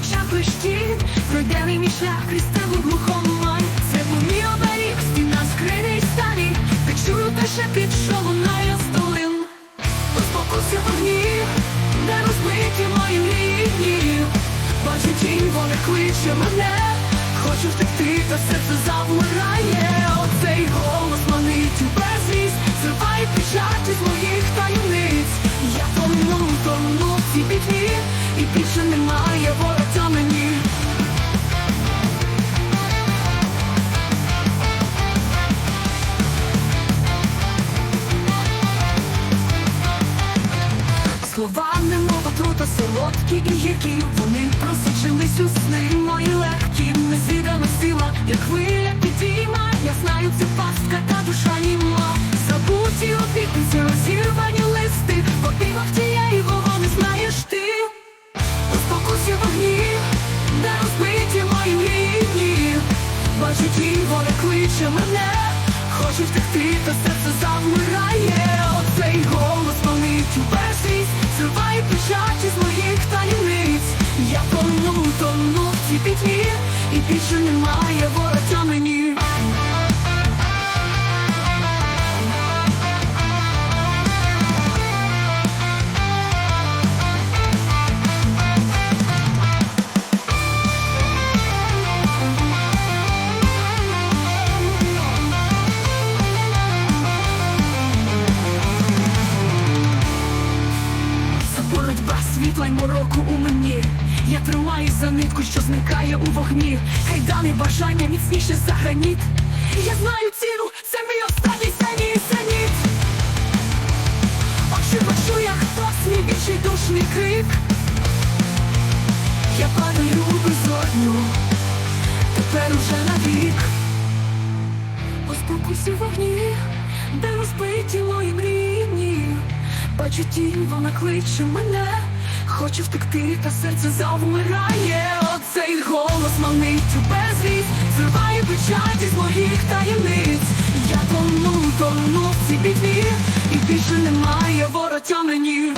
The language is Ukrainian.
в очах блищить Пройдений мій шлях крізь тебе глухомань Це був мій оберіг, стіна скрине й сталі. Та чую те шепіт, що лунає з долин Успокойся вогні, де розбиті мої мрії. Бачу тінь, вона кличе мене. Хочу втекти, та серце завмирає. Оцей голос манить у безвість Зриває печаті з моїх таємниць. Я тону, тону в цій пітьмі Слова немов отрута солодкі і гіркі. Вони просочились у сни. Мої легкі Незвідана сила, як хвиля підійма Я знаю, це пастка та душа німа. Забуті обітниці, розірвані листи. В обіймах тієї вого не знаєш ти. У вогні, де розбиті мої мрії Бачу тінь, вона кличе мене тону пітні, І більше немає вороття світла й мороку у мені. Я тримаюсь за нитку, що зникає у вогні. Кайдани бажання міцніше за граніт. Я знаю ціну, це мій останній синій сеніт Очі бачу, як хтось мій відчайдушний крик. Я падаю у безодню Тепер уже навік. Поспокуйся вогні, де розбиті мої мрії. Бачу тінь, вона кличе мене Хочу втекти, та серце завмирає. Оцей голос манить у безвість Зриває печаті з моїх таємниць. Я тону, тону в цій бідні, І більше немає воротя мені